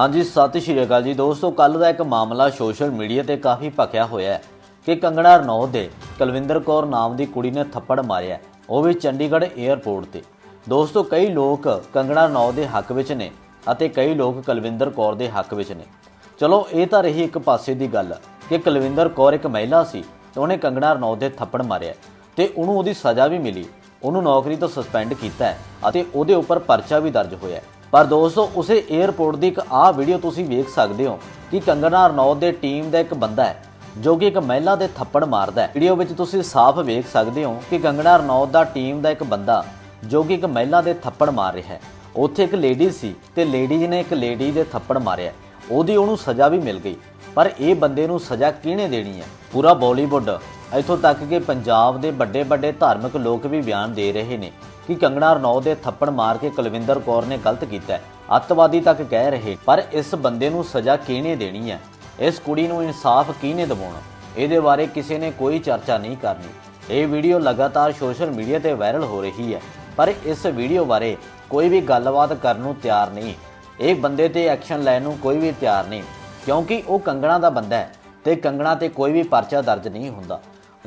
ਹਾਂਜੀ, ਸਤਿ ਸ਼੍ਰੀ ਅਕਾਲ ਜੀ। ਦੋਸਤੋ ਕੱਲ ਦਾ ਇੱਕ ਮਾਮਲਾ ਸੋਸ਼ਲ ਮੀਡੀਆ ਤੇ ਕਾਫੀ ਭਖਿਆ ਹੋਇਆ ਹੈ ਕਿ ਕੰਗਣਾ ਰਣੌਤ ਦੇ ਕੁਲਵਿੰਦਰ ਕੌਰ ਨਾਮ ਦੀ ਕੁੜੀ ਨੇ ਥੱਪੜ ਮਾਰਿਆ ਉਹ ਵੀ ਚੰਡੀਗੜ੍ਹ 에ਅਰਪੋਰਟ ਤੇ। ਦੋਸਤੋ, ਕਈ ਲੋਕ ਕੰਗਣਾ ਰਣੌਤ ਦੇ ਹੱਕ ਵਿੱਚ ਨੇ ਅਤੇ ਕਈ ਲੋਕ ਕੁਲਵਿੰਦਰ ਕੌਰ ਦੇ ਹੱਕ ਵਿੱਚ ਨੇ। ਚਲੋ, ਇਹ ਤਾਂ ਰਹੀ ਇੱਕ ਪਾਸੇ ਦੀ ਗੱਲ ਕਿ ਕੁਲਵਿੰਦਰ ਕੌਰ ਇੱਕ ਮਹਿਲਾ ਸੀ ਤੇ ਉਹਨੇ ਕੰਗਣਾ ਰਣੌਤ ਦੇ ਥੱਪੜ ਮਾਰਿਆ ਤੇ ਉਹਨੂੰ ਉਹਦੀ ਸਜ਼ਾ ਵੀ ਮਿਲੀ। ਉਹਨੂੰ ਨੌਕਰੀ ਤੋਂ ਸਸਪੈਂਡ ਕੀਤਾ ਅਤੇ ਉਹਦੇ ਉੱਪਰ ਪਰਚਾ ਵੀ ਦਰਜ ਹੋਇਆ ਪਰ ਦੋਸਤੋ, ਉਸੇ 에ਅਰਪੋਰਟ ਦੀ ਇੱਕ ਆਹ ਵੀਡੀਓ ਤੁਸੀਂ ਵੇਖ ਸਕਦੇ ਹੋ ਕਿ ਕੰਗਨਾ ਰਣੌਤ ਦੇ ਟੀਮ ਦਾ ਇੱਕ ਬੰਦਾ ਹੈ, ਜੋ ਕਿ ਇੱਕ ਮਹਿਲਾ ਦੇ ਥੱਪੜ ਮਾਰਦਾ ਹੈ। ਵੀਡੀਓ ਵਿੱਚ ਤੁਸੀਂ ਸਾਫ਼ ਵੇਖ ਸਕਦੇ ਹੋ ਕਿ ਕੰਗਨਾ ਰਣੌਤ ਦਾ ਟੀਮ ਦਾ ਇੱਕ ਬੰਦਾ, ਜੋ ਕਿ ਇੱਕ ਮਹਿਲਾ ਦੇ ਥੱਪੜ ਮਾਰ ਰਿਹਾ ਹੈ। ਉੱਥੇ ਇੱਕ ਲੇਡੀ ਸੀ ਤੇ ਲੇਡੀਜ਼ ਨੇ ਇੱਕ ਲੇਡੀ ਦੇ ਥੱਪੜ ਮਾਰਿਆ ਉਹਦੀ ਉਹਨੂੰ ਸਜ਼ਾ ਵੀ ਮਿਲ ਗਈ। ਪਰ ਇਹ ਬੰਦੇ ਨੂੰ ਸਜ਼ਾ ਕਿਹਨੇ ਦੇਣੀ ਹੈ? ਪੂਰਾ ਬਾਲੀਵੁੱਡ। ਇੱਥੋਂ ਤੱਕ ਕਿ ਪੰਜਾਬ ਦੇ ਵੱਡੇ ਵੱਡੇ ਧਾਰਮਿਕ ਲੋਕ ਵੀ ਬਿਆਨ ਦੇ ਰਹੇ ਨੇ ਕਿ ਕੰਗਣਾ ਰਣੌਤ ਦੇ ਥੱਪੜ ਮਾਰ ਕੇ ਕੁਲਵਿੰਦਰ ਕੌਰ ਨੇ ਗਲਤ ਕੀਤਾ ਹੈ। ਅੱਤਵਾਦੀ ਤੱਕ ਕਹਿ ਰਹੇ, ਪਰ ਇਸ ਬੰਦੇ ਨੂੰ ਸਜ਼ਾ ਕਿਹਨੇ ਦੇਣੀ ਹੈ? ਇਸ ਕੁੜੀ ਨੂੰ ਇਨਸਾਫ ਕਿਹਨੇ ਦਿਵਾਉਣਾ? ਇਹਦੇ ਬਾਰੇ ਕਿਸੇ ਨੇ ਕੋਈ ਚਰਚਾ ਨਹੀਂ ਕਰਨੀ। ਇਹ ਵੀਡੀਓ ਲਗਾਤਾਰ ਸੋਸ਼ਲ ਮੀਡੀਆ ਤੇ ਵਾਇਰਲ ਹੋ ਰਹੀ ਹੈ, ਪਰ ਇਸ ਵੀਡੀਓ ਬਾਰੇ ਕੋਈ ਵੀ ਗੱਲਬਾਤ ਕਰਨ ਨੂੰ ਤਿਆਰ ਨਹੀਂ। ਇਹ ਬੰਦੇ ਤੇ ਐਕਸ਼ਨ ਲੈਣ ਨੂੰ ਕੋਈ ਵੀ ਤਿਆਰ ਨਹੀਂ। ਕਿਉਂਕਿ ਉਹ ਕੰਗਣਾ ਦਾ ਬੰਦਾ ਹੈ ਤੇ ਕੰਗਣਾ ਤੇ ਕੋਈ ਵੀ ਪਰਚਾ ਦਰਜ ਨਹੀਂ ਹੁੰਦਾ।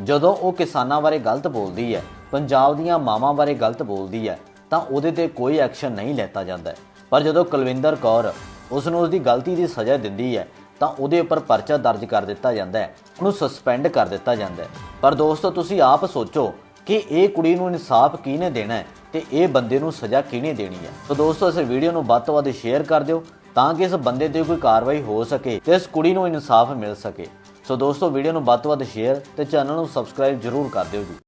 ਜਦੋਂ ਉਹ ਕਿਸਾਨਾਂ ਬਾਰੇ ਗਲਤ ਬੋਲਦੀ ਹੈ, ਪੰਜਾਬ ਦੀਆਂ ਮਾਵਾਂ ਬਾਰੇ ਗਲਤ ਬੋਲਦੀ ਹੈ, ਤਾਂ ਉਹਦੇ ਤੇ ਕੋਈ ਐਕਸ਼ਨ ਨਹੀਂ ਲੈਤਾ ਜਾਂਦਾ ਪਰ ਜਦੋਂ ਕੁਲਵਿੰਦਰ ਕੌਰ ਉਸ ਨੂੰ ਉਸਦੀ ਗਲਤੀ ਦੀ ਸਜ਼ਾ ਦਿੰਦੀ ਹੈ, ਤਾਂ ਉਹਦੇ ਉੱਪਰ ਪਰਚਾ ਦਰਜ ਕਰ ਦਿੱਤਾ ਜਾਂਦਾ ਹੈ, ਉਹਨੂੰ ਸਸਪੈਂਡ ਕਰ ਦਿੱਤਾ ਜਾਂਦਾ ਹੈ। ਪਰ ਦੋਸਤੋ, ਤੁਸੀਂ ਆਪ ਸੋਚੋ ਕਿ ਇਹ ਕੁੜੀ ਨੂੰ ਇਨਸਾਫ ਕਿਹਨੇ ਦੇਣਾ ਹੈ ਤੇ ਇਹ ਬੰਦੇ ਨੂੰ ਸਜ਼ਾ ਕਿਹਨੇ ਦੇਣੀ ਹੈ। ਤਾਂ ਦੋਸਤੋ, ਇਸ ਵੀਡੀਓ ਨੂੰ ਵੱਧ ਤੋਂ ਵੱਧ ਸ਼ੇਅਰ ਕਰ ਦਿਓ ਤਾਂ ਕਿ ਇਸ ਬੰਦੇ ਤੇ ਕੋਈ ਕਾਰਵਾਈ ਹੋ ਸਕੇ ਤੇ ਇਸ ਕੁੜੀ ਨੂੰ ਇਨਸਾਫ ਮਿਲ ਸਕੇ। ਸੋ ਦੋਸਤੋ ਵੀਡੀਓ ਨੂੰ ਵੱਧ ਤੋਂ ਵੱਧ ਸ਼ੇਅਰ ਤੇ ਚੈਨਲ ਨੂੰ ਸਬਸਕ੍ਰਾਈਬ ਜ਼ਰੂਰ ਕਰ ਦਿਓ ਜੀ।